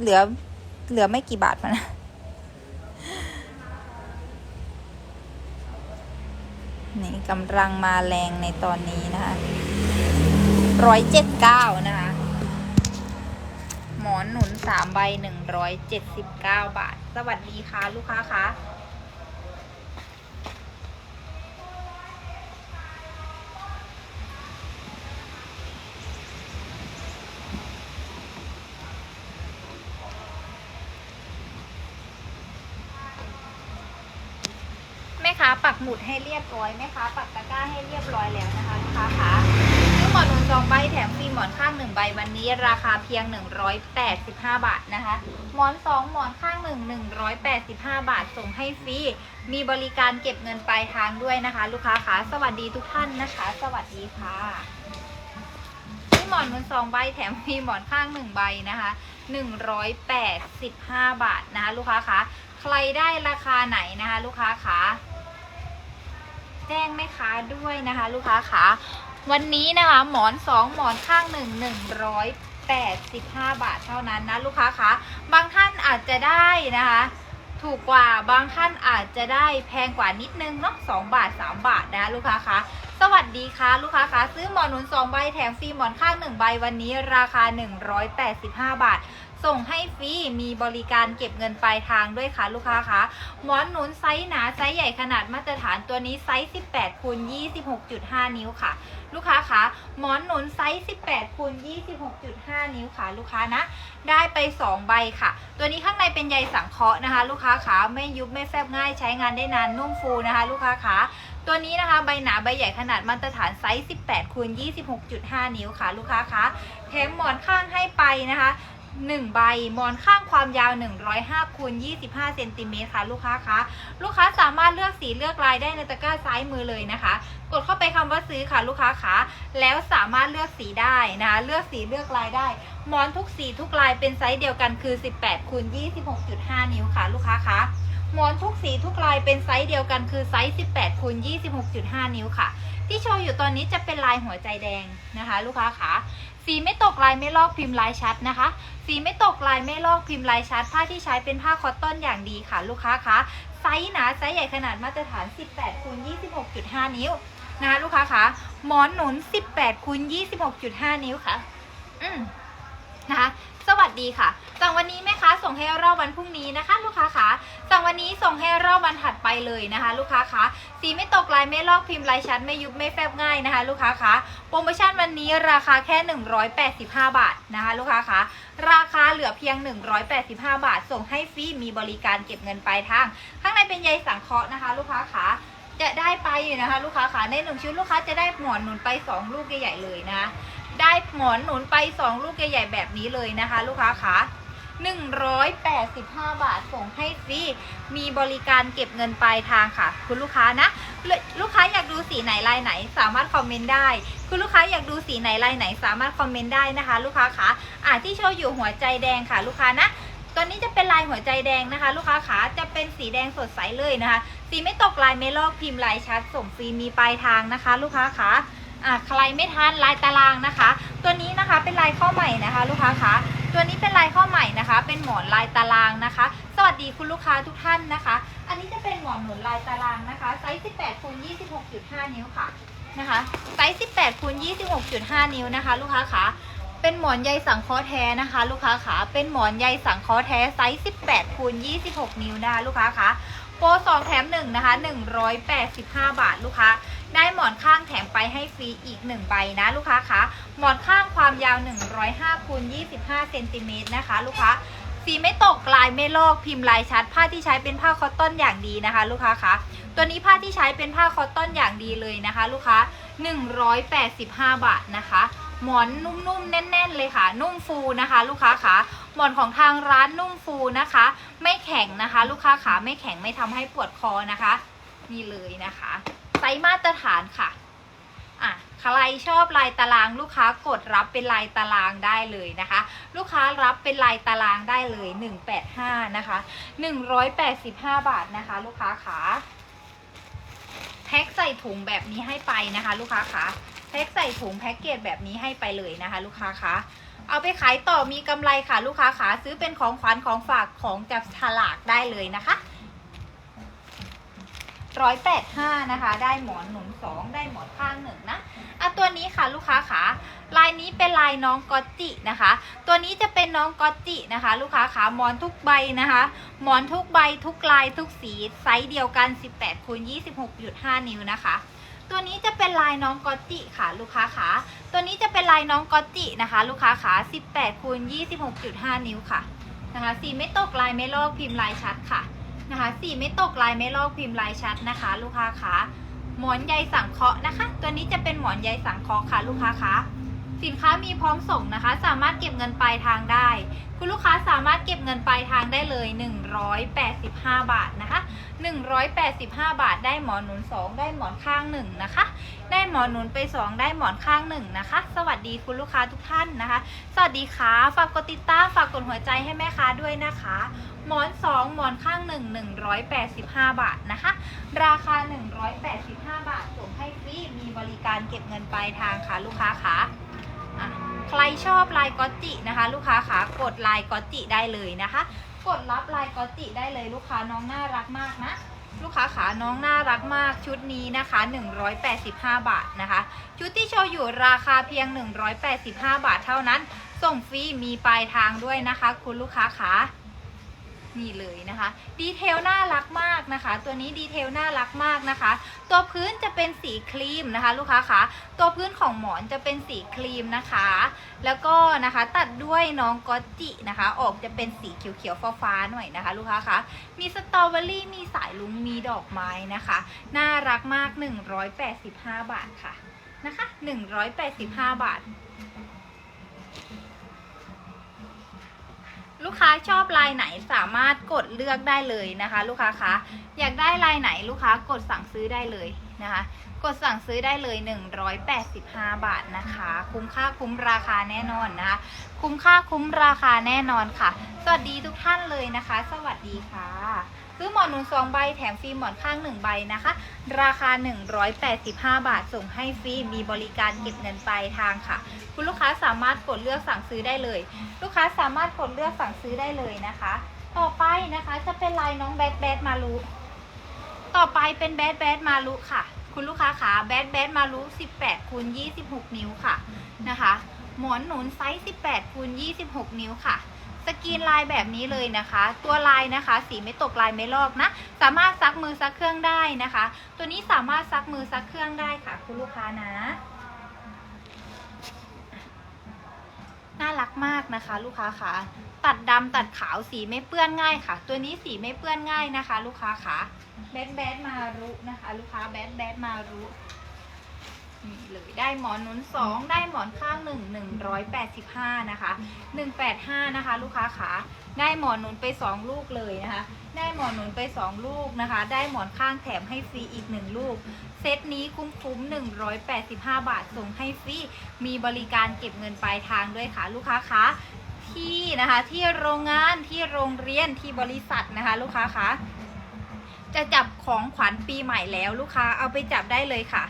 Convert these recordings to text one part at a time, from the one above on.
เหลือ เหลือไม่กี่บาทมันะนี่กำลังมาแรงในตอนนี้นะคะร้อยเจ็ดเก้านะคะ หมอนหนุนสามใบหนึ่งร้อยเจ็ดสิบเก้าบาท สวัสดีค่ะ ลูกค้าคะ กหมุดให้เรียบร้อยแม่ค้าปักตะกร้าให้เรียบร้อยแล้วนะคะลูกค้าคะซื้อหมอนหนุนสองใบแถมฟรีหมอนข้างหนึ่งใบวันนี้ราคาเพียง 185 บาทนะคะ หมอนสองหมอนข้างหนึ่ง185 บาทส่งให้ฟรี มีบริการเก็บเงินปลายทางด้วยนะคะ ลูกค้าคะสวัสดีทุกท่านนะคะ สวัสดีค่ะซื้อหมอนหนุนสองใบแถมฟรีหมอนข้างหนึ่งใบนะคะ185 บาทนะคะ ลูกค้าคะใครได้ราคาไหนนะคะ ลูกค้าคะ แจ้งแม่ค้าด้วยนะคะ ลูกค้าคะวันนี้นะคะหมอนสองหมอนข้างหนึ่งหนึ่งร้อยแปดสิบห้าบาทเท่านั้นนะลูกค้าคะบางท่านอาจจะได้นะคะ ถูกกว่าบางท่านอาจจะได้แพงกว่านิดนึงเนาะสองบาทสามบาทนะลูกค้าคะ วัสดีค่ะ ลูกค้าคะซื้อหมอนหนุนสองใบแถมฟรีหมอนข้างหนึ่งใบวันนี้ราคา 185 บาท ส่งให้ฟรีมีบริการเก็บเงินปลายทางด้วยค่ะ ลูกค้าคะหมอนหนุนไซส์หนาไซส์ใหญ่ขนาดมาตรฐานตัวนี้ไซส์ 18คูณ26.5 นิ้วค่ะ ลูกค้าคะหมอนหนุนไซส์ 18คูณ26.5 นิ้วค่ะ ลูกค้านะ ได้ไป 2 ใบค่ะ ตัวนี้ข้างในเป็นใยสังเคราะห์นะคะ ลูกค้าขาไม่ยุบไม่แฟบง่ายใช้งานได้นานนุ่มฟูนะคะ ลูกค้าขา ตัวนี้นะคะใบหนาใบใหญ่ขนาดมาตรฐานไซส์18คูณ26.5 นิ้วค่ะ ลูกค้าคะแถมหมอนข้างให้ไปนะคะ1ใบหมอนข้างความยาว 105คูณ25เซนติเมตรค่ะลูกค้าคะลูกค้าสามารถเลือกสีเลือกลายได้ในตะกร้าซ้ายมือเลยนะคะ กดเข้าไปคำว่าซื้อค่ะลูกค้าคะแล้วสามารถเลือกสีได้นะคะเลือกสีเลือกลายได้หมอนทุกสีทุกลายเป็นไซส์เดียวกันคือ 18คูณ26.5 นิ้วค่ะลูกค้าคะ หมอนทุกสีทุกลายเป็นไซส์เดียวกันคือไซส์ 18คูณ26.5 นิ้วค่ะ ที่โชว์อยู่ตอนนี้จะเป็นลายหัวใจแดงนะคะ ลูกค้าคะสีไม่ตกลายไม่ลอกพิมพ์ลายชัดนะคะ สีไม่ตกลายไม่ลอกพิมพ์ลายชัด ผ้าที่ใช้เป็นผ้าคอตตอนอย่างดีค่ะ ลูกค้าคะไซส์หนาไซส์ใหญ่ขนาดมาตรฐาน 18คูณ26.5 นิ้วนะคะลูกค้าคะหมอนหนุน 18คูณ26.5 นิ้วค่ะ อืมนะคะ สวัสดีค่ะ สั่งวันนี้แม่ค้าส่งให้รอบวันพรุ่งนี้นะคะ ลูกค้าคะสั่งวันนี้ส่งให้รอบวันถัดไปเลยนะคะ ลูกค้าคะสีไม่ตกลายไม่ลอกพิมพ์ลายชัดไม่ยุบไม่แฟบง่ายนะคะ ลูกค้าคะโปรโมชั่นวันนี้ราคาแค่ 185 บาทนะคะ ลูกค้าคะราคาเหลือเพียง 185 บาท ส่งให้ฟรีมีบริการเก็บเงินปลายทาง ข้างในเป็นใยสังเคราะห์นะคะ ลูกค้าคะจะได้ไปอยู่นะคะ ลูกค้าคะในหนึ่งชุดลูกค้าจะได้หมอนหนุนไปสองลูกใหญ่ๆเลยนะ ได้หมอนหนุนไป 2 ลูกใหญ่ๆแบบนี้เลยนะคะ ลูกค้าคะ185 บาทส่งให้ฟรี มีบริการเก็บเงินปลายทางค่ะ คุณลูกค้านะลลูกค้าอยากดูสีไหนลายไหนสามารถคอมเมนต์ได้ คุณลูกค้าอยากดูสีไหนลายไหนสามารถคอมเมนต์ได้นะคะ ลูกค้าคะอ่าที่โชว์อยู่หัวใจแดงค่ะ ลูกค้านะตัวนี้จะเป็นลายหัวใจแดงนะคะ ลูกค้าขาจะเป็นสีแดงสดใสเลยนะคะ สีไม่ตกลายไม่ลอกพิมพ์ลายชัดส่งฟรีมีปลายทางนะคะ ลูกค้าขา อ่าใครไม่ทันลายตารางนะคะ ตัวนี้นะคะเป็นลายข้อใหม่นะคะ ลูกค้าคะตัวนี้เป็นลายข้อใหม่นะคะ เป็นหมอนลายตารางนะคะ สวัสดีคุณลูกค้าทุกท่านนะคะ อันนี้จะเป็นหมอนหนุนลายตารางนะคะไซส์ 18คูณ26.5 นิ้วค่ะนะคะไซส์ 18คูณ26.5 นิ้วนะคะ ลูกค้าคะเป็นหมอนใยสังเคราะห์แท้นะคะ ลูกค้าขาเป็นหมอนใยสังเคราะห์แท้ไซส์ 18คูณ26 นิ้วนะคะ ลูกค้าคะโปร2แถม1นะคะ 185 บาทลูกค้า ได้หมอนข้างแถมไปให้ฟรีอีก 1 ใบนะลูกค้าคะหมอนข้างความยาว 105คูณ25เซนติเมตรนะคะ ลูกค้าสีไม่ตกลายไม่ลอกพิมพ์ลายชัด ผ้าที่ใช้เป็นผ้าคอตตอนอย่างดีนะคะ ลูกค้าคะตัวนี้ผ้าที่ใช้เป็นผ้าคอตตอนอย่างดีเลยนะคะ ลูกค้า 185 บาทนะคะ หมอนนุ่มๆแน่น ๆ เลยค่ะ นุ่มฟูนะคะ ลูกค้าคะหมอนของทางร้านนุ่มฟูนะคะ ไม่แข็งนะคะ ลูกค้าขาไม่แข็งไม่ทำให้ปวดคอนะคะ นี่เลยนะคะ ซส์มาตรฐานค่ะอะใครชอบลายตารางลูกค้ากดรับเป็นลายตารางได้เลยนะคะ ลูกค้ารับเป็นลายตารางได้เลย 185 นะคะ 185 บาทนะคะ ลูกค้าขาแพ็คใส่ถุงแบบนี้ให้ไปนะคะ ลูกค้าขาแพ็คใส่ถุงแพ็คเกจแบบนี้ให้ไปเลยนะคะ ลูกค้าคะเอาไปขายต่อมีกำไรค่ะ ลูกค้าขาซื้อเป็นของขวัญของฝากของจับฉลากได้เลยนะคะ ร้อยแปดห้านะคะ ได้หมอนหนุนสองได้หมอนข้างหนึ่งนะอะตัวนี้ค่ะลูกค้าขาลายนี้เป็นลายน้องกอตจินะคะ ตัวนี้จะเป็นน้องกอตจินะคะ ลูกค้าขาหมอนทุกใบนะคะ หมอนทุกใบทุกลายทุกสีไซส์เดียวกัน 18คูณ26.5 นิ้วนะคะตัวนี้จะเป็นลายน้องกอตจิค่ะ ลูกค้าขาตัวนี้จะเป็นลายน้องกอตจินะคะ ลูกค้าขา18คูณ26.5 นิ้วค่ะนะคะสีไม่ตกลายไม่ลอกพิมพ์ลายชัดค่ะ นะคะสีไม่ตกลายไม่ลอกพิมพ์ลายชัดนะคะ ลูกค้าขาหมอนใยสังเคราะห์นะคะ ตัวนี้จะเป็นหมอนใยสังเคราะห์ค่ะ ลูกค้าขา สินค้ามีพร้อมส่งนะคะ สามารถเก็บเงินปลายทางได้ คุณลูกค้าสามารถเก็บเงินปลายทางได้เลย 185 บาทนะคะ 185 บาท ได้หมอนหนุน 2 ได้หมอนข้างหนึ่งนะคะได้หมอนหนุนไป 2 ได้หมอนข้างหนึ่งนะคะ สวัสดีคุณลูกค้าทุกท่านนะคะ สวัสดีค่ะฝากกดติดตามฝากกดหัวใจให้แม่ค้าด้วยนะคะหมอน 2 หมอนข้าง 1 185 บาทนะคะ ราคา 185 บาทส่งให้ฟรีมีบริการเก็บเงินปลายทางค่ะลูกค้าค่ะ ใครชอบลายกอตจินะคะ ลูกค้าขากดลายกอตจิได้เลยนะคะ กดรับลายกอตจิได้เลยลูกค้าน้องน่ารักมากนะลูกค้าขาน้องน่ารักมากชุดนี้นะคะ 185 บาทนะคะ ชุดที่โชว์อยู่ราคาเพียง 185 บาทเท่านั้น ส่งฟรีมีปลายทางด้วยนะคะ คุณลูกค้าขา นี่เลยนะคะดีเทลน่ารักมากนะคะ ตัวนี้ดีเทลน่ารักมากนะคะ ตัวพื้นจะเป็นสีครีมนะคะ ลูกค้าคะตัวพื้นของหมอนจะเป็นสีครีมนะคะ แล้วก็นะคะตัดด้วยน้องก๊อจินะคะ ออกจะเป็นสีเขียวๆฟ้าๆหน่อยนะคะ ลูกค้าคะมีสตรอเบอรี่มีสายลุงมีดอกไม้นะคะ น่ารักมาก 185 บาทค่ะนะคะ 185 บาท ลูกค้าชอบลายไหนสามารถกดเลือกได้เลยนะคะ ลูกค้าคะอยากได้ลายไหนลูกค้ากดสั่งซื้อได้เลยนะคะ กดสั่งซื้อได้เลย 185 บาทนะคะ คุ้มค่าคุ้มราคาแน่นอนนะคะ คุ้มค่าคุ้มราคาแน่นอนค่ะ สวัสดีทุกท่านเลยนะคะ สวัสดีค่ะ ซื้อหมอนหนุนสองใบแถมฟรีหมอนข้างหนึ่งใบนะคะ ราคา 185 บาท ส่งให้ฟรี มีบริการเก็บเงินปลายทางค่ะ คุณลูกค้าสามารถกดเลือกสั่งซื้อได้เลย ลูกค้าสามารถกดเลือกสั่งซื้อได้เลยนะคะ ต่อไปนะคะจะเป็นลายน้องแบดแบดมารุต่อไปเป็นแบดแบดมารุค่ะ คุณลูกค้าขาแบดแบดมารุ18คูณ26 นิ้วค่ะนะคะ หมอนหนุนไซส์ 18คูณ26 นิ้วค่ะ สกรีนลายแบบนี้เลยนะคะ ตัวลายนะคะ สีไม่ตกลายไม่ลอกนะ สามารถซักมือซักเครื่องได้นะคะ ตัวนี้สามารถซักมือซักเครื่องได้ค่ะ คุณลูกค้านะน่ารักมากนะคะ ลูกค้าคะตัดดำตัดขาวสีไม่เปื้อนง่ายค่ะ ตัวนี้สีไม่เปื้อนง่ายนะคะ ลูกค้าคะแบดแบดมารุนะคะ ลูกค้าแบดแบดมารุ นี่เลยได้หมอนหนุนสองได้หมอนข้างหนึ่งหนึ่งร้อยแปดสิบห้านะคะหนึ่งแปดห้านะคะ ลูกค้าขาได้หมอนหนุนไปสองลูกเลยนะคะ ได้หมอนหนุนไปสองลูกนะคะ ได้หมอนข้างแถมให้ฟรีอีกหนึ่งลูก เซตนี้คุ้มคุ้ม185บาทส่งให้ฟรีมีบริการเก็บเงินปลายทางด้วยค่ะ ลูกค้าคะที่นะคะที่โรงงานที่โรงเรียนที่บริษัทนะคะ ลูกค้าคะจะจับของขวัญปีใหม่แล้วลูกค้าเอาไปจับได้เลยค่ะ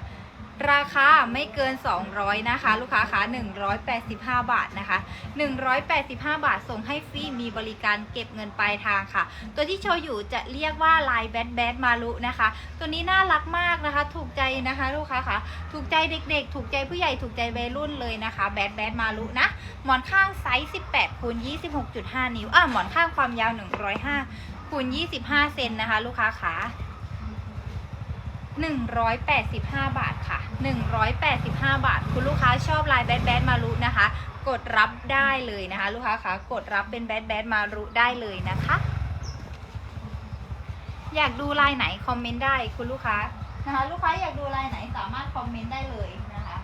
ราคาไม่เกิน 200 นะคะ ลูกค้าคะ185 บาทนะคะ 185 บาทส่งให้ฟรีมีบริการเก็บเงินปลายทางค่ะ ตัวที่โชว์อยู่จะเรียกว่าลายแบดแบดมารุนะคะ ตัวนี้น่ารักมากนะคะ ถูกใจนะคะ ลูกค้าคะถูกใจเด็กๆ ถูกใจผู้ใหญ่ถูกใจวัยรุ่นเลยนะคะแบดแบดมารุนะหมอนข้างไซส์ 18คูณ26.5 นิ้วอะหมอนข้างความยาว 105คูณ25 เซนนะคะ ลูกค้าขา 185 บาทค่ะ 185 บาท คุณลูกค้าชอบลายแบดแบดมารุนะคะ กดรับได้เลยนะคะ ลูกค้าคะกดรับเป็นแบดแบดมารุได้เลยนะคะ อยากดูลายไหนคอมเมนต์ได้คุณลูกค้านะคะ ลูกค้าอยากดูลายไหนสามารถคอมเมนต์ได้เลยนะคะ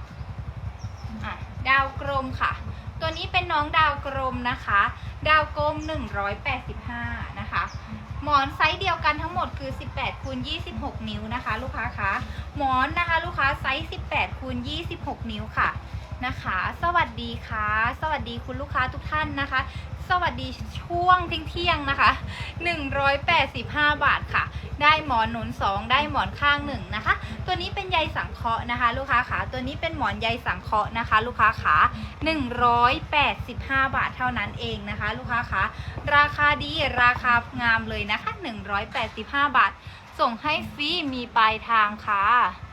อะดาวกลมค่ะ ตัวนี้เป็นน้องดาวกลมนะคะ ดาวกลม185 นะคะ หมอนไซส์เดียวกันทั้งหมดคือ 18คูณ26 นิ้วนะคะ ลูกค้าคะหมอนนะคะ ลูกค้าไซส์ 18คูณ26 นิ้วค่ะ นะคะ สวัสดีค่ะ สวัสดีคุณลูกค้าทุกท่านนะคะ สวัสดีช่วงเที่ยงๆนะคะ 185 บาทค่ะ ได้หมอนหนุน 2 ได้หมอนข้างหนึ่งนะคะ ตัวนี้เป็นใยสังเคราะห์นะคะ ลูกค้าขาตัวนี้เป็นหมอนใยสังเคราะห์นะคะ ลูกค้าขา185 บาทเท่านั้นเองนะคะ ลูกค้าขาราคาดีราคางามเลยนะคะ 185 บาท ส่งให้ฟรีมีปลายทางค่ะ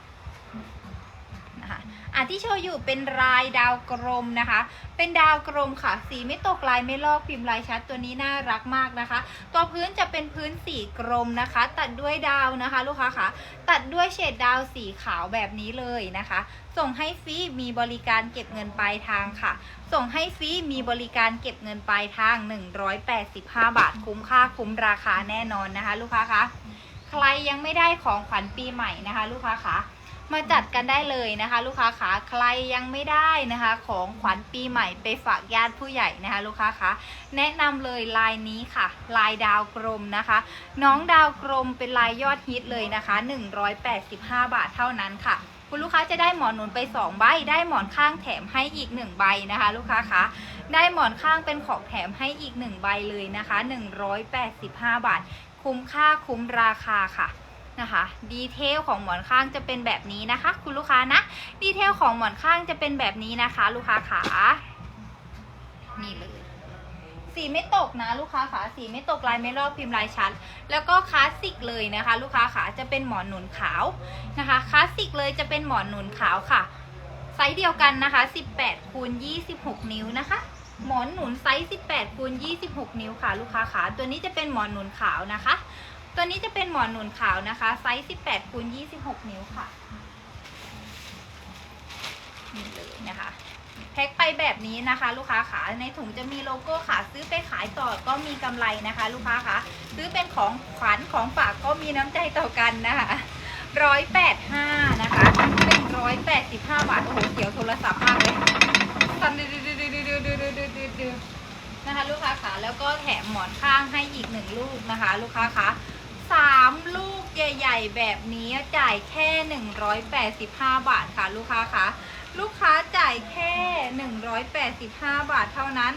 อะที่โชว์อยู่เป็นลายดาวกลมนะคะ เป็นดาวกลมค่ะ สีไม่ตกลายไม่ลอกพิมพ์ลายชัดตัวนี้น่ารักมากนะคะ ตัวพื้นจะเป็นพื้นสีกลมนะคะ ตัดด้วยดาวนะคะ ลูกค้าคะตัดด้วยเฉดดาวสีขาวแบบนี้เลยนะคะ ส่งให้ฟรีมีบริการเก็บเงินปลายทางค่ะ ส่งให้ฟรีมีบริการเก็บเงินปลายทาง 185 บาทคุ้มค่าคุ้มราคาแน่นอนนะคะ ลูกค้าคะใครยังไม่ได้ของขวัญปีใหม่นะคะ ลูกค้าคะ มาจัดกันได้เลยนะคะ ลูกค้าคะใครยังไม่ได้นะคะ ของขวัญปีใหม่ไปฝากญาติผู้ใหญ่นะคะ ลูกค้าคะแนะนำเลยลายนี้ค่ะ ลายดาวกลมนะคะ น้องดาวกลมเป็นลายยอดฮิตเลยนะคะ 185 บาทเท่านั้นค่ะคุณลูกค้าจะได้หมอนหนุนไป 2 ใบ ได้หมอนข้างแถมให้อีก 1 ใบนะคะ ลูกค้าคะ ได้หมอนข้างเป็นของแถมให้อีก 1 ใบเลยนะคะ 185 บาท คุ้มค่าคุ้มราคาค่ะ นะคะ ดีเทลของหมอนข้างจะเป็นแบบนี้นะคะ คุณลูกค้านะ ดีเทลของหมอนข้างจะเป็นแบบนี้นะคะ ลูกค้าขานี่เลยสีไม่ตกนะลูกค้าขาสีไม่ตกลายไม่ลอกพิมพ์ลายชัด แล้วก็คลาสสิกเลยนะคะ ลูกค้าขาจะเป็นหมอนหนุนขาวนะคะคลาสสิกเลยจะเป็นหมอนหนุนขาวค่ะ ไซส์เดียวกันนะคะ 18คูณ26 นิ้วนะคะหมอนหนุนไซส์ 18คูณ26 นิ้วค่ะ ลูกค้าขาตัวนี้จะเป็นหมอนหนุนขาวนะคะ ตัวนี้จะเป็นหมอนหนุนขาวนะคะ ไซส์ 18คูณ26 นิ้วค่ะนี่เลยนะคะแพ็คไปแบบนี้นะคะ ลูกค้าขาในถุงจะมีโลโก้ค่ะ ซื้อไปขายต่อก็มีกำไรนะคะ ลูกค้าคะซื้อเป็นของขวัญของฝากก็มีน้ำใจต่อกันนะคะร้อยแปดห้านะคะหนึ่ร้อยแปดสิบห้าบาทโอ้โหเขียวโทรศัพท์มากเลยสั่นดืดดืดดืดดืดดืดดืดดืดนะคะ ลูกค้าขาแล้วก็แถมหมอนข้างให้อีกหนึ่งลูกนะคะ ลูกค้าคะ สามลูกใหญ่ๆ แบบนี้จ่ายแค่หนึ่งร้อยแปดสิบห้าบาทค่ะลูกค้าคะลูกค้าจ่ายแค่ 185 บาทเท่านั้น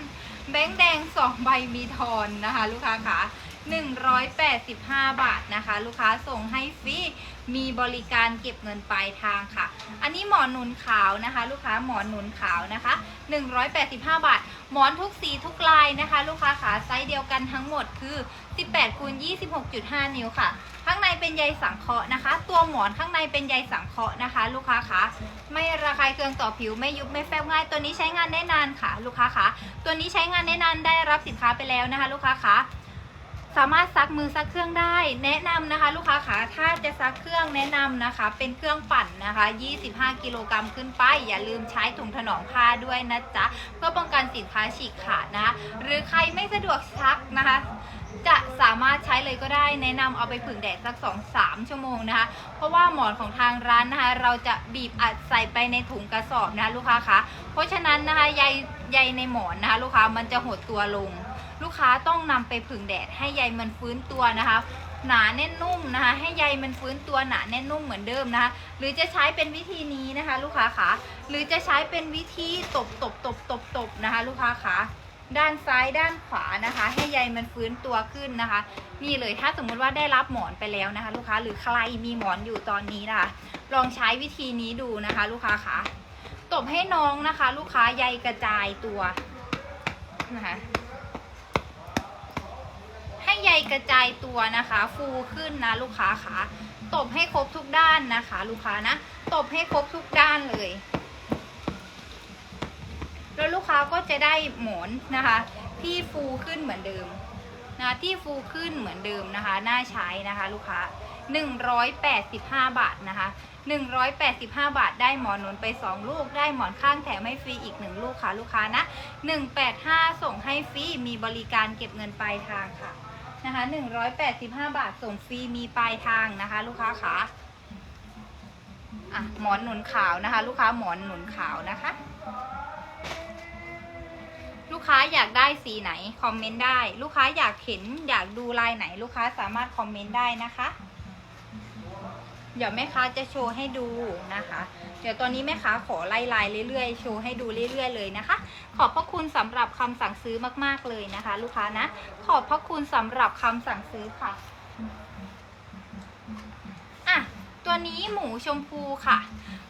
แบงค์แดง 2 ใบมีทอนนะคะ ลูกค้าคะ185 บาทนะคะ ลูกค้าส่งให้ฟรีมีบริการเก็บเงินปลายทางค่ะ อันนี้หมอนหนุนขาวนะคะ ลูกค้าหมอนหนุนขาวนะคะ 185 บาท หมอนทุกสีทุกลายนะคะ ลูกค้าขาไซส์เดียวกันทั้งหมดคือ 18คูณ26.5 นิ้วค่ะ ข้างในเป็นใยสังเคราะห์นะคะ ตัวหมอนข้างในเป็นใยสังเคราะห์นะคะ ลูกค้าคะไม่ระคายเคืองต่อผิวไม่ยุบไม่แฟบง่าย ตัวนี้ใช้งานได้นานค่ะ ลูกค้าคะตัวนี้ใช้งานได้นานได้รับสินค้าไปแล้วนะคะ ลูกค้าคะสามารถซักมือซักเครื่องได้ แนะนำนะคะ ลูกค้าคะถ้าจะซักเครื่องแนะนำนะคะ เป็นเครื่องปั่นนะคะ 25 กิโลกรัมขึ้นไป อย่าลืมใช้ถุงถนอมผ้าด้วยนะจ๊ะ เพื่อป้องกันสินค้าฉีกขาดนะคะหรือใครไม่สะดวกซักนะคะ จะสามารถใช้เลยก็ได้แนะนำเอาไปผึ่งแดดสัก 2-3 ชั่วโมงนะคะ เพราะว่าหมอนของทางร้านนะคะ เราจะบีบอัดใส่ไปในถุงกระสอบนะคะลูกค้าคะเพราะฉะนั้นนะคะใยใยในหมอนนะคะ ลูกค้ามันจะหดตัวลง ลูกค้าต้องนำไปผึ่งแดดให้ใยมันฟื้นตัวนะคะ หนาแน่นนุ่มนะคะ ให้ใยมันฟื้นตัวหนาแน่นนุ่มเหมือนเดิมนะคะ หรือจะใช้เป็นวิธีนี้นะคะ ลูกค้าคะหรือจะใช้เป็นวิธีตบตบตบตบตบนะคะ ลูกค้าคะ ด้านซ้ายด้านขวานะคะ ให้ใยมันฟื้นตัวขึ้นนะคะ นี่เลยถ้าสมมุติว่าได้รับหมอนไปแล้วนะคะ ลูกค้าหรือใครมีหมอนอยู่ตอนนี้นะคะ ลองใช้วิธีนี้ดูนะคะ ลูกค้าคะตบให้น้องนะคะ ลูกค้าใยกระจายตัวนะคะให้ใยกระจายตัวนะคะ ฟูขึ้นนะลูกค้าคะตบให้ครบทุกด้านนะคะ ลูกค้านะตบให้ครบทุกด้านเลย แล้วลูกค้าก็จะได้หมอนนะคะ ที่ฟูขึ้นเหมือนเดิมนะที่ฟูขึ้นเหมือนเดิมนะคะน่าใช้นะคะ ลูกค้า 185 บาทนะคะ 185 บาท ได้หมอนหนุนไป 2 ลูก ได้หมอนข้างแถมให้ฟรีอีก 1 ลูกค่ะลูกค้านะ 185 ส่งให้ฟรี มีบริการเก็บเงินปลายทางค่ะนะคะ185 บาท ส่งฟรี มีปลายทางนะคะ ลูกค้าคะอะหมอนหนุนขาวนะคะ ลูกค้าหมอนหนุนขาวนะคะ ลูกค้าอยากได้สีไหนคอมเมนต์ได้ ลูกค้าอยากเห็นอยากดูลายไหน ลูกค้าสามารถคอมเมนต์ได้นะคะ เดี๋ยวแม่ค้าจะโชว์ให้ดูนะคะ เดี๋ยวตอนนี้แม่ค้าขอไล่ลายเรื่อยๆ โชว์ให้ดูเรื่อยๆเลยนะคะ ขอบพระคุณสำหรับคำสั่งซื้อมากๆเลยนะคะ ลูกค้านะ ขอบพระคุณสำหรับคำสั่งซื้อค่ะอะตัวนี้หมูชมพูค่ะ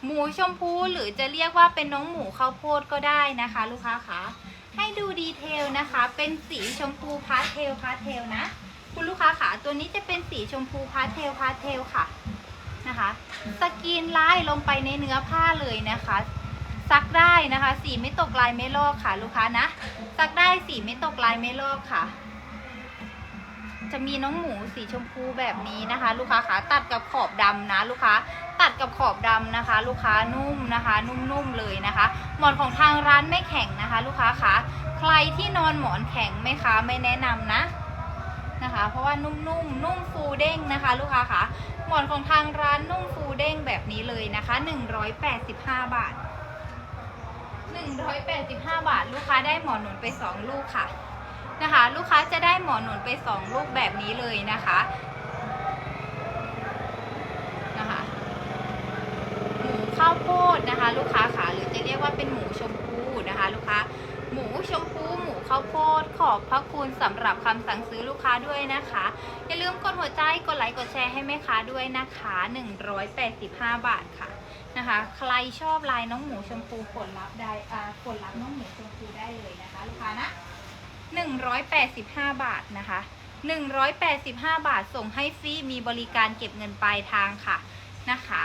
หมูชมพูหรือจะเรียกว่าเป็นน้องหมูข้าวโพดก็ได้นะคะ ลูกค้าคะ ให้ดูดีเทลนะคะ เป็นสีชมพูพาสเทลพาสเทลนะ คุณลูกค้าขาตัวนี้จะเป็นสีชมพูพาสเทลพาสเทลค่ะนะคะสกรีนลายลงไปในเนื้อผ้าเลยนะคะซักได้นะคะ สีไม่ตกลายไม่ลอกค่ะ ลูกค้านะซักได้สีไม่ตกลายไม่ลอกค่ะ จะมีน้องหมูสีชมพูแบบนี้นะคะ ลูกค้าขาตัดกับขอบดำนะ ลูกค้าตัดกับขอบดำนะคะ ลูกค้านุ่มนะคะ นุ่มๆเลยนะคะ หมอนของทางร้านไม่แข็งนะคะ ลูกค้าคะใครที่นอนหมอนแข็งไหมคะไม่แนะนำนะนะคะ เพราะว่านุ่มๆนุ่มฟูเด้งนะคะ ลูกค้าคะหมอนของทางร้านนุ่มฟูเด้งแบบนี้เลยนะคะ 185 บาท 185 บาท ลูกค้าได้หมอนหนุนไป 2 ลูกค่ะ นะคะ ลูกค้าจะได้หมอนหนุนไป 2 ลูกแบบนี้เลยนะคะนะคะหมูข้าวโพดนะคะ ลูกค้าขาหรือจะเรียกว่าเป็นหมูชมพูนะคะ ลูกค้าหมูชมพูหมูข้าวโพดขอบพระคุณสำหรับคำสั่งซื้อลูกค้าด้วยนะคะ อย่าลืมกดหัวใจกดไลค์กดแชร์ให้แม่ค้าด้วยนะคะ 185 บาทค่ะนะคะ ใครชอบลายน้องหมูชมพูกดรับได้กดรับน้องหมูชมพูได้เลยนะคะ ลูกค้านะ 185 บาทนะคะ 185 บาทส่งให้ฟรีมีบริการเก็บเงินปลายทางค่ะนะคะ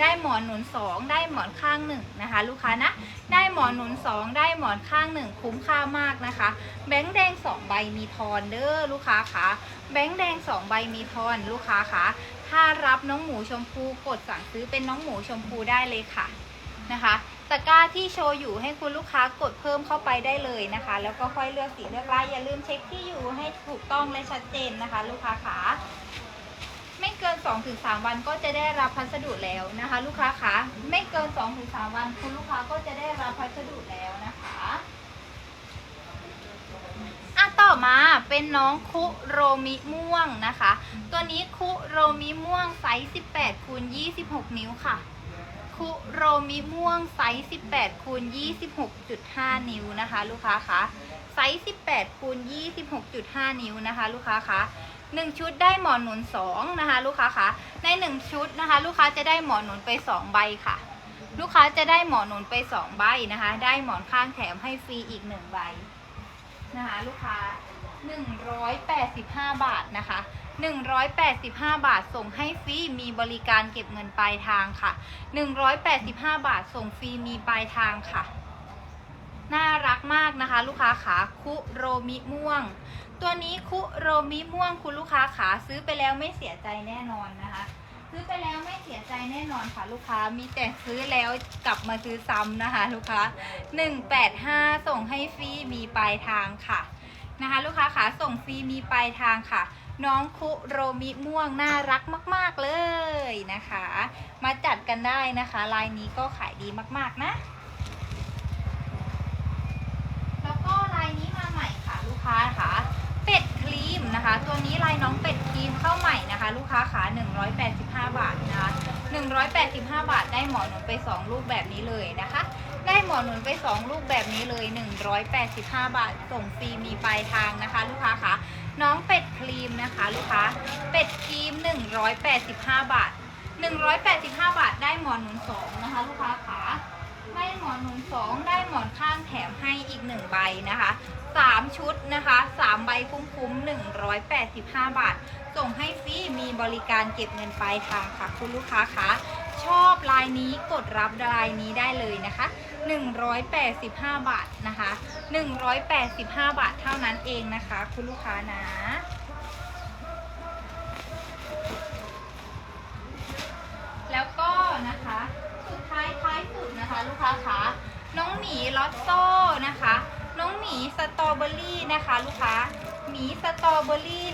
ได้หมอนหนุน 2 ได้หมอนข้างหนึ่งนะคะ ลูกค้านะได้หมอนหนุน 2 ได้หมอนข้างหนึ่งคุ้มค่ามากนะคะ แบงค์แดง 2 ใบมีทอนเด้อลูกค้าคะแบงค์แดง 2 ใบมีทอนลูกค้าคะถ้ารับน้องหมูชมพูกดสั่งซื้อเป็นน้องหมูชมพูได้เลยค่ะนะคะ ตะกร้าที่โชว์อยู่ให้คุณลูกค้ากดเพิ่มเข้าไปได้เลยนะคะ แล้วก็ค่อยเลือกสีเลือกลายอย่าลืมเช็คที่อยู่ให้ถูกต้องและชัดเจนนะคะ ลูกค้าขาไม่เกิน 2-3 วันก็จะได้รับพัสดุแล้วนะคะ ลูกค้าคะไม่เกิน 2-3 วันคุณลูกค้าก็จะได้รับพัสดุแล้วนะคะอะต่อมาเป็นน้องคุโรมิม่วงนะคะ ตัวนี้คุโรมิม่วงไซส์ 18คูณ26 นิ้วค่ะ คุโรมิม่วงไซส์ 18คูณ26.5 นิ้วนะคะ ลูกค้าคะไซส์ 18คูณ26.5 นิ้วนะคะ ลูกค้าคะหนึ่งชุดได้หมอนหนุนสองนะคะ ลูกค้าคะในหนึ่งชุดนะคะ ลูกค้าจะได้หมอนหนุนไปสองใบค่ะ ลูกค้าจะได้หมอนหนุนไปสองใบนะคะ ได้หมอนข้างแถมให้ฟรีอีกหนึ่งใบนะคะ ลูกค้าหนึ่งร้อยแปดสิบห้าบาทนะคะ หนึ่งร้อยแปดสิบห้าบาทส่งให้ฟรีมีบริการเก็บเงินปลายทางค่ะหนึ่งร้อยแปดสิบห้าบาทส่งฟรีมีปลายทางค่ะ น่ารักมากนะคะ ลูกค้าขาคุโรมิม่วง ตัวนี้คุโรมิม่วงคุณลูกค้าขาซื้อไปแล้วไม่เสียใจแน่นอนนะคะ ซื้อไปแล้วไม่เสียใจแน่นอนค่ะ ลูกค้ามีแต่ซื้อแล้วกลับมาซื้อซ้ำนะคะ ลูกค้า 185 ส่งให้ฟรีมีปลายทางค่ะนะคะ ลูกค้าขาส่งฟรีมีปลายทางค่ะ น้องคุโรมิม่วงน่ารักมาก ๆเลยนะคะ มาจัดกันได้นะคะลายนี้ก็ขายดีมากๆนะ แล้วก็ลายนี้มาใหม่ค่ะลูกค้าค่ะเป็ดครีมนะคะ ตัวนี้ลายน้องเป็ดครีมเข้าใหม่นะคะ ลูกค้าขา185 บาทนะคะ185 บาทได้หมอนหนุนไป 2 ลูกแบบนี้เลยนะคะ ได้หมอนหนุนไป 2 ลูกแบบนี้เลย 185 บาทส่งฟรีมีปลายทางนะคะ ลูกค้าคะ น้องเป็ดครีมนะคะลูกค้า เป็ดครีม 185 บาท 185 บาทได้หมอนหนุน2นะคะลูกค้าขาได้หมอนหนุนสองได้หมอนข้างแถมให้อีกหนึ่งใบนะคะสามชุดนะคะสามใบคุ้มๆหนึ่งร้อยแปดสิบห้าบาท ส่งให้ฟรีมีบริการเก็บเงินปลายทางค่ะคุณลูกค้าคะชอบลายนี้กดรับลายนี้ได้เลยนะคะ 185 บาทนะคะ 185 บาทเท่านั้นเองนะคะ คุณลูกค้านะ แล้วก็นะคะ สุดท้ายท้ายสุดนะคะ ลูกค้าคะน้องหมีลอตโต้นะคะ น้องหมีสตรอเบอรี่นะคะ ลูกค้า หมีสตรอเบอรี่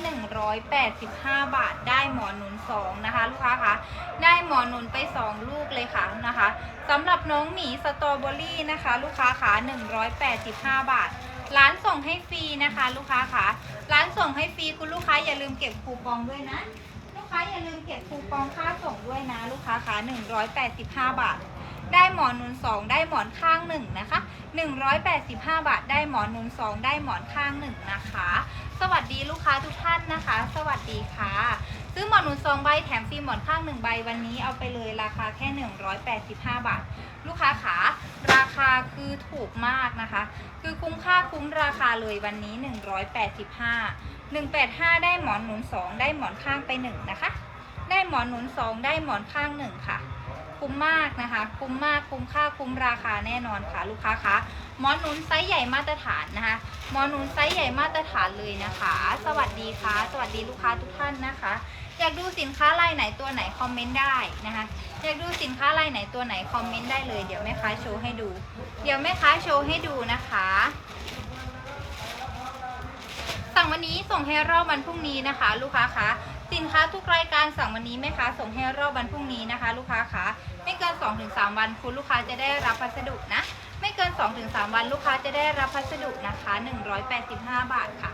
185 บาท ได้หมอนหนุน2นะคะลูกค้าคะได้หมอนหนุนไป 2 ลูกเลยค่ะนะคะสำหรับน้องหมีสตรอเบอรี่นะคะลูกค้าคะ185 บาท ร้านส่งให้ฟรีนะคะ ลูกค้าคะร้านส่งให้ฟรีคุณลูกค้าอย่าลืมเก็บคูปองด้วยนะ ลูกค้าอย่าลืมเก็บคูปองค่าส่งด้วยนะ ลูกค้าคะ185 บาท ได้หมอนหนุนสองได้หมอนข้างหนึ่งนะคะ185 บาท ได้หมอนหนุนสองได้หมอนข้างหนึ่งนะคะ สวัสดีลูกค้าทุกท่านนะคะ สวัสดีค่ะ ซื้อหมอนหนุนสองใบแถมฟรีหมอนข้างหนึ่งใบวันนี้เอาไปเลยราคาแค่ 185 บาท ลูกค้าขาราคาคือถูกมากนะคะ คือคุ้มค่าคุ้มราคาเลยวันนี้ 185 185 ได้หมอนหนุน 2 ได้หมอนข้างไป 1 นะคะ ได้หมอนหนุน 2 ได้หมอนข้าง 1 ค่ะ คุ้มมากนะคะ คุ้มมากคุ้มค่าคุ้มราคาแน่นอนค่ะ ลูกค้าคะหมอนหนุนไซส์ใหญ่มาตรฐานนะคะหมอนหนุนไซส์ใหญ่มาตรฐานเลยนะคะ สวัสดีค่ะ สวัสดีลูกค้าทุกท่านนะคะ อยากดูสินค้ารายไหนตัวไหนคอมเมนต์ได้นะคะ อยากดูสินค้ารายไหนตัวไหนคอมเมนต์ได้เลยเดี๋ยวแม่ค้าโชว์ให้ดู เดี๋ยวแม่ค้าโชว์ให้ดูนะคะสั่งวันนี้ส่งให้รอบวันพรุ่งนี้นะคะ ลูกค้าคะ สินค้าทุกรายการสั่งวันนี้แม่ค้าส่งให้รอบวันพรุ่งนี้นะคะ ลูกค้าคะไม่เกิน 2-3 วันคุณลูกค้าจะได้รับพัสดุนะ ไม่เกิน 2-3 วันลูกค้าจะได้รับพัสดุนะคะ 185 บาทค่ะ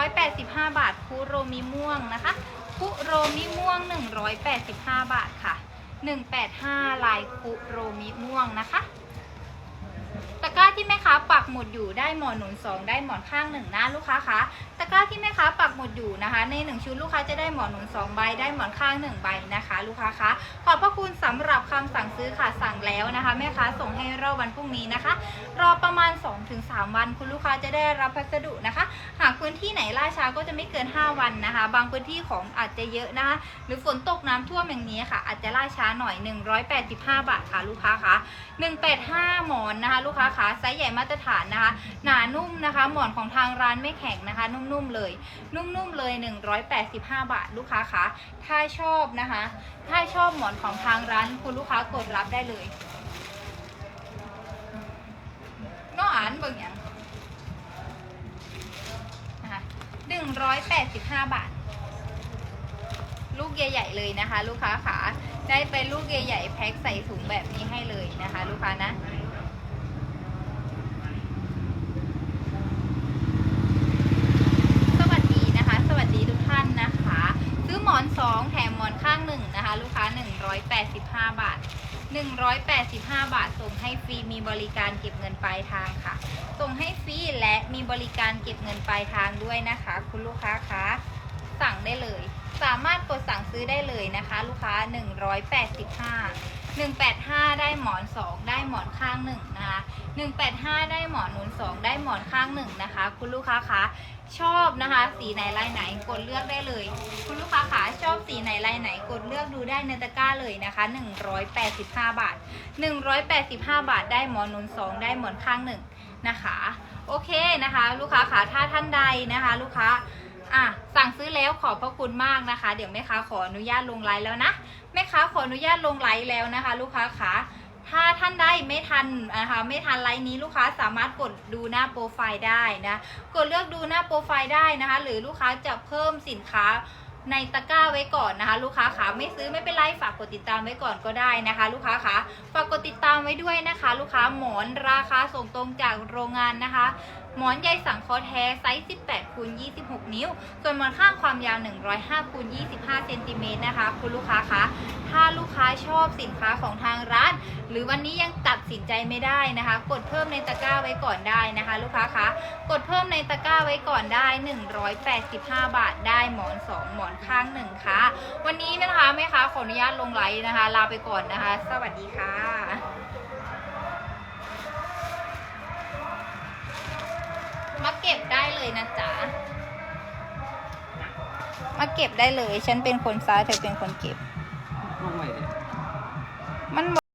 185 บาทคุโรมิม่วงนะคะคุโรมิม่วง 185 บาทค่ะ 185 ลายคุโรมิม่วงนะคะตะกร้าที่แม่ค้าปักหมุดอยู่ได้หมอนหนุนสองได้หมอนข้างหนึ่งนะลูกค้าคะตะกร้าที่แม่ค้าปักหมุดอยู่นะคะ ในหนึ่งชุดลูกค้าจะได้หมอนหนุนสองใบได้หมอนข้างหนึ่งใบนะคะ ลูกค้าคะขอบพระคุณสำหรับคำสั่งซื้อค่ะสั่งแล้วนะคะแม่ค้าส่งให้รอบวันพรุ่งนี้นะคะ รอประมาณ 2-3 วันคุณลูกค้าจะได้รับพัสดุนะคะ หากพื้นที่ไหนล่าช้าก็จะไม่เกิน 5 วันนะคะ บางพื้นที่ของอาจจะเยอะนะคะ หรือฝนตกน้ำท่วมอย่างนี้ค่ะ อาจจะล่าช้าหน่อย 185 บาทค่ะ ลูกค้าคะ185 หมอนนะคะ ลูกค้าคะไซส์ใหญ่มาตรฐานนะคะ หนานุ่มนะคะ หมอนของทางร้านไม่แข็งนะคะ นุ่มๆเลย นุ่มๆเลย 185 บาทลูกค้าคะถ้าชอบนะคะ ถ้าชอบหมอนของทางร้านคุณลูกค้ากดรับได้เลยน้องอ่านบิ่งอย่างนะคะ185 บาท ลูกใหญ่ๆเลยนะคะ ลูกค้าขาได้ไปลูกใหญ่ๆแพ็คใส่ถุงแบบนี้ให้เลยนะคะ ลูกค้านะ สวัสดีนะคะ สวัสดีทุกท่านนะคะ ซื้อหมอน 2 แถมหมอนข้างห นึ่งนะคะลูกค้า 185 บาท 185 บาท ส่งให้ฟรีมีบริการเก็บเงินปลายทางค่ะ ส่งให้ฟรีและมีบริการเก็บเงินปลายทางด้วยนะคะ คุณลูกค้าคะสั่งได้เลย สามารถกดสั่งซื้อได้เลยนะคะ ลูกค้า 185 185 ได้หมอน 2 ได้หมอนข้างหนึ่งนะคะ185 ได้หมอนหนุน2 ได้หมอนข้างหนึ่งนะคะ คุณลูกค้าคะชอบนะคะ สีไหนลายไหนกดเลือกได้เลย คุณลูกค้าคะชอบสีไหนลายไหนกดเลือกดูได้ในตะกร้าเลยนะคะ 185 บาท 185 บาทได้หมอนหนุน2 ได้หมอนข้างหนึ่งนะคะโอเคนะคะ ลูกค้าคะถ้าท่านใดนะคะ ลูกค้าอะสั่งซื้อแล้วขอบพระคุณมากนะคะ เดี๋ยวแม่ค้าขออนุญาตลงไลน์แล้วนะ แม่ค้าขออนุญาตลงไลน์แล้วนะคะ ลูกค้าคะถ้าท่านใดไม่ทันนะคะไม่ทันไลน์นี้ลูกค้าสามารถกดดูหน้าโปรไฟล์ได้นะกดเลือกดูหน้าโปรไฟล์ได้นะคะ หรือลูกค้าจะเพิ่มสินค้าในตะกร้าไว้ก่อนนะคะ ลูกค้าขาไม่ซื้อไม่เป็นไรฝากกดติดตามไว้ก่อนก็ได้นะคะ ลูกค้าขาฝากกดติดตามไว้ด้วยนะคะ ลูกค้าหมอนราคาส่งตรงจากโรงงานนะคะ หมอนใยสังเคราะห์แท้ไซส์ 18คูณ26 นิ้ว ส่วนหมอนข้างความยาว 105คูณ25เซนติเมตรนะคะ คุณลูกค้าคะถ้าลูกค้าชอบสินค้าของทางร้าน หรือวันนี้ยังตัดสินใจไม่ได้นะคะ กดเพิ่มในตะกร้าไว้ก่อนได้นะคะ ลูกค้าคะกดเพิ่มในตะกร้าไว้ก่อนได้ 185 บาทได้หมอน 2 หมอนข้างหนึ่งค่ะวันนี้นะคะแม่ค้าขออนุญาตลงไลน์นะคะ ลาไปก่อนนะคะ สวัสดีค่ะ มาเก็บได้เลยนะจ๊ะ มาเก็บได้เลย ฉันเป็นคนซ้ายเธอเป็นคนเก็บมันหมด